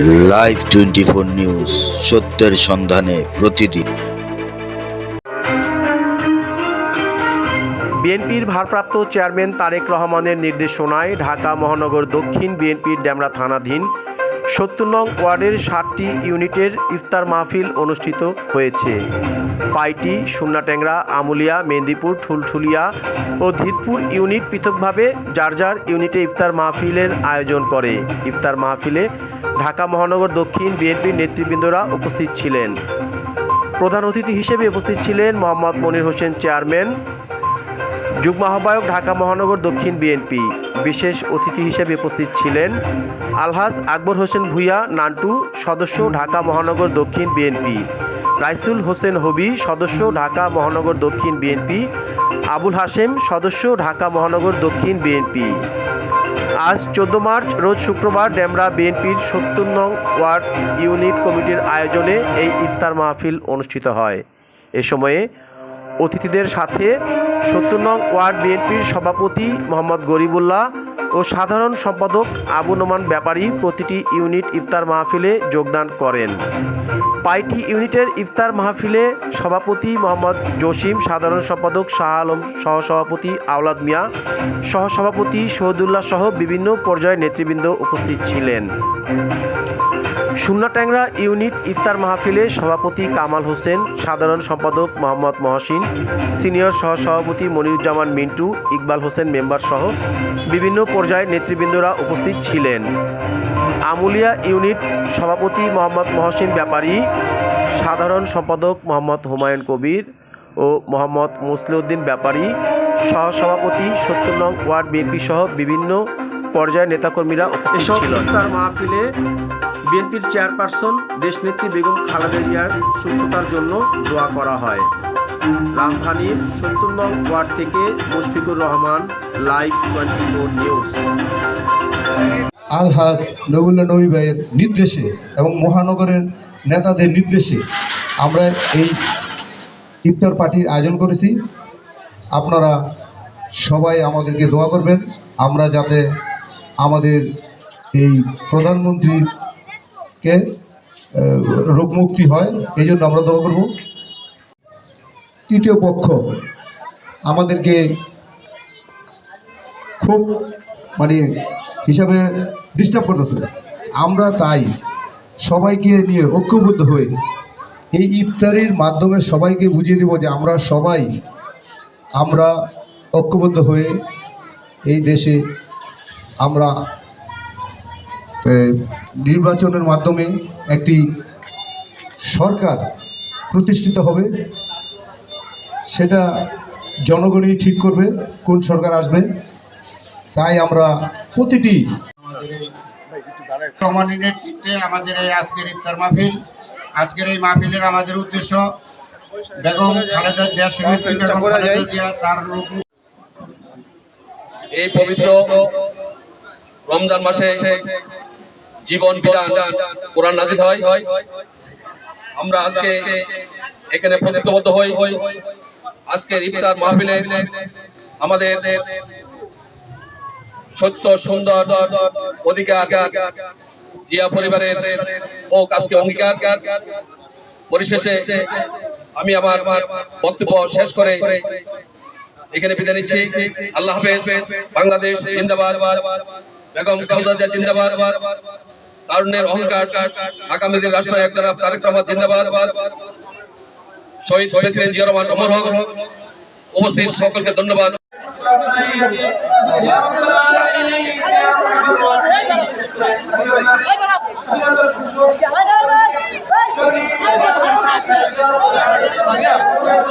Live twenty four news সত্যের সন্ধানে প্রতিদিন। বিএনপির ভারপ্রাপ্ত চেয়ারম্যান তারেক রহমানের নির্দেশনায় ঢাকা মহানগর দক্ষিণ বিএনপির ডেমরা থানাধীন সত্তর নং ওয়ার্ডের ষাটটি ইউনিটের ইফতার মাহফিল অনুষ্ঠিত হয়েছে। পাইটি সুন্নাট্যাংরা আমুলিয়া, মেদিনীপুর, ঠুলঠুলিয়া ও ধীরপুর ইউনিট পৃথকভাবে যার যার ইউনিটে ইফতার মাহফিলের আয়োজন করে। ইফতার মাহফিলে ঢাকা মহানগর দক্ষিণ বিএনপির নেতৃবৃন্দরা উপস্থিত ছিলেন। প্রধান অতিথি হিসেবে উপস্থিত ছিলেন মোহাম্মদ মনির হোসেন চেয়ারম্যান যুগ্ম আহ্বায়ক ঢাকা মহানগর দক্ষিণ বিএনপি। বিশেষ অতিথি হিসেবে উপস্থিত ছিলেন আলহাজ আকবর হোসেন ভুইয়া, নান্টু, সদস্য ঢাকা মহানগর দক্ষিণ বিএনপি। রাইসুল হোসেন হবি, সদস্য ঢাকা মহানগর দক্ষিণ বিএনপি। আবুল হাশেম, সদস্য ঢাকা মহানগর দক্ষিণ বিএনপি। আজ চোদ্দ মার্চ, রোজ শুক্রবার ডেমরা বিএনপির সত্তর নং ওয়ার্ড ইউনিট কমিটির আয়োজনে এই ইফতার মাহফিল অনুষ্ঠিত হয়। এ সময়ে অতিথিদের সাথে সত্তর নং ওয়ার্ড বিএনপির সভাপতি মোহাম্মদ গরিবুল্লাহ ও সাধারণ সম্পাদক আবু নোমান ব্যাপারী প্রতিটি ইউনিট ইফতার মাহফিলে যোগদান করেন। পাইটি ইউনিটের ইফতার মাহফিলে সভাপতি মোহাম্মদ জসিম, সাধারণ সম্পাদক শাহ আলম, সহসভাপতি আওলাদ মিয়া, সহসভাপতি শহীদুল্লাহ সহ বিভিন্ন পর্যায়ের নেতৃবৃন্দ উপস্থিত ছিলেন। সুন্নাট্যাংরা ইউনিট ইফতার মাহফিলে সভাপতি কামাল হোসেন সাধারণ সম্পাদক মোহাম্মদ মহসিন সিনিয়র সহসভাপতি মনিরুজ্জামান মিন্টু ইকবাল হোসেন মেম্বার সহ বিভিন্ন পর্যায়ের নেতৃবৃন্দরা উপস্থিত ছিলেন। আমুলিয়া ইউনিট সভাপতি মোহাম্মদ মহসিন ব্যাপারী সাধারণ সম্পাদক মোহাম্মদ হুমায়ুন কবির ও মোহাম্মদ মুসলিউদ্দিন ব্যাপারী সহসভাপতি সত্তর নং ওয়ার্ড বিএনপি সহ বিভিন্ন পর্যায়ের নেতাকর্মীরা উপস্থিত ছিলেন। মাহফিলে বিএনপির চেয়ারপারসন দেশনেত্রী বেগম খালেদা জিয়ার সুস্থতার জন্য দোয়া করা হয়। রাজধানীর সত্তর নং ওয়ার্ড থেকে Mushfiqur Rahman live twenty four news Alhaj Nabulla Nabi ভাইয়ের নির্দেশে এবং মহানগরের নেতাদের নির্দেশে আমরা এই ইফতার পার্টির আয়োজন করেছি। আপনারা সবাই আমাদেরকে দোয়া করবেন। আমরা যাতে আমাদের এই প্রধানমন্ত্রীকে আহ, রোগমুক্তি হয় এই জন্য আমরা দোয়া করব। তৃতীয় পক্ষ আমাদেরকে খুব মানে হিসাবে ডিস্টার্ব করতেছে। আমরা তাই সবাইকে নিয়ে ঐক্যবদ্ধ হয়ে এই ইফতারির মাধ্যমে সবাইকে বুঝিয়ে দেব যে আমরা সবাই আমরা ঐক্যবদ্ধ হয়ে এই দেশে আমরা নির্বাচনের মাধ্যমে একটি সরকার প্রতিষ্ঠিত হবে সেটা জনগণই ঠিক করবে কোন সরকার আসবে। তাই আমরা প্রতিটি নেতৃত্বে আমাদের এই আজকের ইফতার মাহফিল আজকের এই মাহফিলের আমাদের উদ্দেশ্য বেগম খালেদা জিয়া শহীদ বেগম খালেদা জিয়া তার এই পবিত্র রমজান মাসে জীবন বিধান কোরআন নাজিল হয়। আমরা আজকে এখানে প্রতিবদ্ধ হই। আজকের ইফতার মাহফিলে আমাদের সত্য, সুন্দর অধিকার জিয়া পরিবারের ও আজকে অঙ্গীকার। পরিশেষে আমি আমার বক্তব্য শেষ করে এখানে বিদায় নিচ্ছি। আল্লাহ হাফেজ, বাংলাদেশ জিন্দাবাদ, বেগম খালেদা জিন্দাবাদ। তারুণ্যের অহংকার আগামী দিন রাষ্ট্র এক জনাব তারেক রহমান জিন্দাবাদ। শহীদ প্রেসিডেন্ট জিয়া রহমান অমর হক। উপস্থিত সকলকে ধন্যবাদ।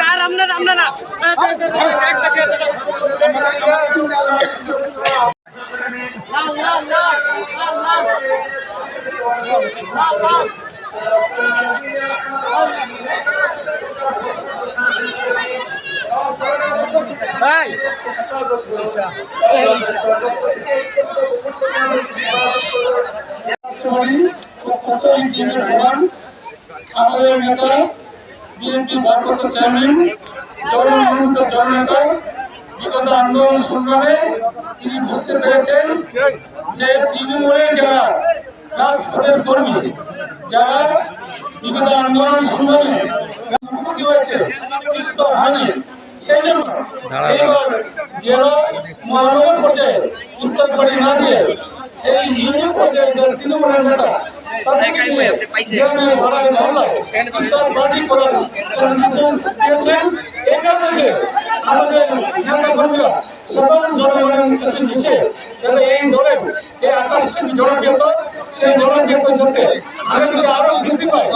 কার আপনার আপনার না ভাই আমাদের নেতা বিএনপি ভারপ্রাপ্ত চেয়ারম্যান জনমনোনীত জননেতা বিগত আন্দোলন সংগ্রামে তিনি বুঝতে পেরেছেন যে তৃণমূলের যারা রাজপথের কর্মী যারা বিগত আন্দোলন সংগ্রামে মুখোমুখি হয়েছে পিস্ত হয়নি সেই জন্য এইবার জেলা মহানগর পর্যায়ে ইফতার পার্টি না দিয়ে এই ইউনিয়ন পর্যায়ে যারা তৃণমূলের নেতা এই কারণে যে আমাদের নেতা সাধারণ জনগণের কাছে মিশে যাতে এই ধরেন এই আকাশ জনপ্রিয়তা সেই জনপ্রিয়তা যাতে আগামীতে আরও বৃদ্ধি পায়।